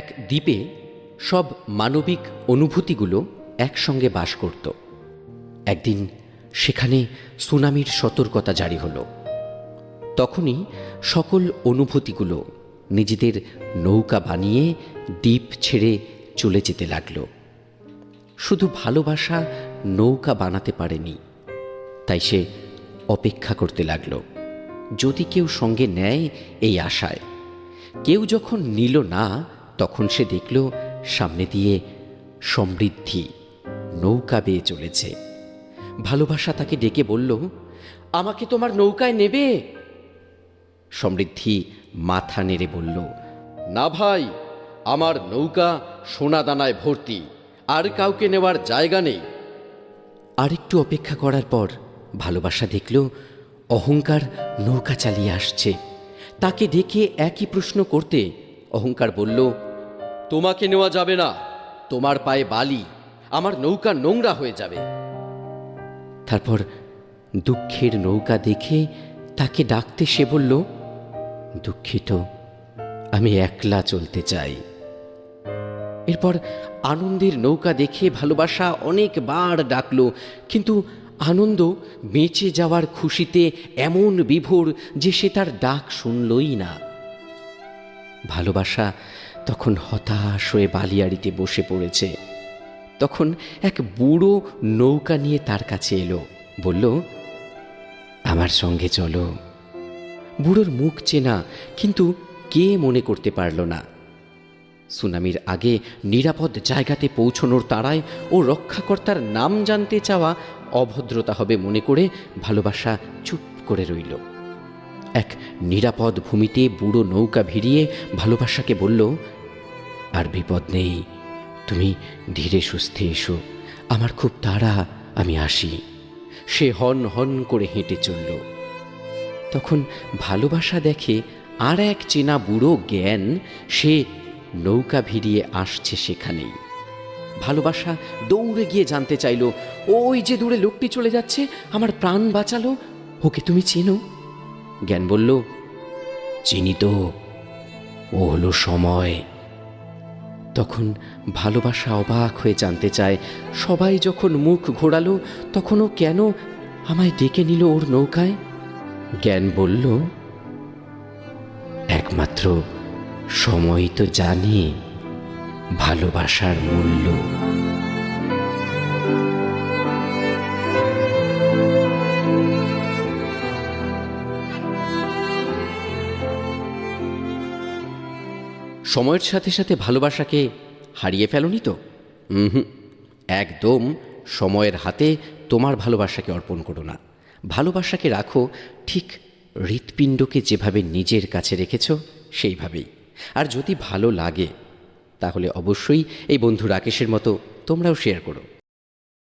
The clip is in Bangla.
এক দ্বীপে সব মানবিক অনুভূতিগুলো একসঙ্গে বাস করত। একদিন সেখানে সুনামির সতর্কতা জারি হলো। তখনই সকল অনুভূতিগুলো নিজেদের নৌকা বানিয়ে দ্বীপ ছেড়ে চলে যেতে লাগল। শুধু ভালোবাসা নৌকা বানাতে পারেনি, তাই সে অপেক্ষা করতে লাগল। যদি কেউ সঙ্গে নেয় এই আশায়, কেউ যখন নিল না তখন সে দেখল, সামনে দিয়ে সমৃদ্ধি নৌকা বেয়ে চলেছে। ভালোবাসা তাকে ডেকে বলল, আমাকে তোমার নৌকায় নেবে? সমৃদ্ধি মাথা নেড়ে বলল, না ভাই, আমার নৌকা সোনা দানায় ভর্তি, আর কাউকে নেওয়ার জায়গা নেই। আরেকটু অপেক্ষা করার পর ভালোবাসা দেখল, অহংকার নৌকা চালিয়ে আসছে। তাকে ডেকে একই প্রশ্ন করতে অহংকার বলল তোমাকে নেওয়া যাবে না। তোমার পায়ে বালি, আমার নৌকা নোংরা হয়ে যাবে। তারপর দুঃখের নৌকা দেখে তাকে ডাকতে সে বলল, দুঃখিত, আমি একলা চলতে চাই। এরপর আনন্দের নৌকা দেখে ভালোবাসা অনেকবার ডাকলো, কিন্তু আনন্দ বেঁচে যাওয়ার খুশিতে এমন বিভোর যে সে তার ডাক শুনলই না। ভালোবাসা তখন হতাশ হয়ে বালিয়াড়িতে বসে পড়েছে। তখন এক বুড়ো নৌকা নিয়ে তার কাছে এলো, বলল, আমার সঙ্গে চলো। বুড়োর মুখ চেনা, কিন্তু কে মনে করতে পারল না। সুনামির আগে নিরাপদ জায়গাতে পৌঁছনোর তাড়ায় ও রক্ষাকর্তার নাম জানতে চাওয়া অভদ্রতা হবে মনে করে ভালোবাসা চুপ করে রইল। এক নিরাপদ ভূমিতে বুড়ো নৌকা ভিড়িয়ে ভালোবাসাকে বলল, আর বিপদ নেই। তুমি ধীরে সুস্থে এসো। আমার খুব তাড়া, আমি আসি। সে হন হন করে হেঁটে চলল। তখন ভালোবাসা দেখে আর এক চেনা বুড়ো জ্ঞান সে নৌকা ভিড়িয়ে আসছে সেখানেই। ভালোবাসা দৌড়ে গিয়ে জানতে চাইল, ওই যে দূরে লোকটি চলে যাচ্ছে, আমার প্রাণ বাঁচালো, ওকে তুমি চেনো? জ্ঞান বলল চিনি তো ও হলো সময়। তখন ভালোবাসা অবাক হয়ে জানতে চায়, সবাই যখন মুখ ঘোরালো, তখনও কেন আমায় ডেকে নিল ওর নৌকায়? জ্ঞান বলল, একমাত্র সময় তো জানি, ভালোবাসার মূল্য। সময়ের সাথে সাথে ভালোবাসাকে হারিয়ে ফেলনি তো? হুম একদম সময়ের হাতে তোমার ভালোবাসাকে অর্পণ করো না। ভালোবাসাকে রাখো ঠিক হৃৎপিণ্ডকে যেভাবে নিজের কাছে রেখেছ, সেইভাবেই। আর যদি ভালো লাগে, তাহলে অবশ্যই এই বন্ধু রাকেশের মতো তোমরাও শেয়ার করো।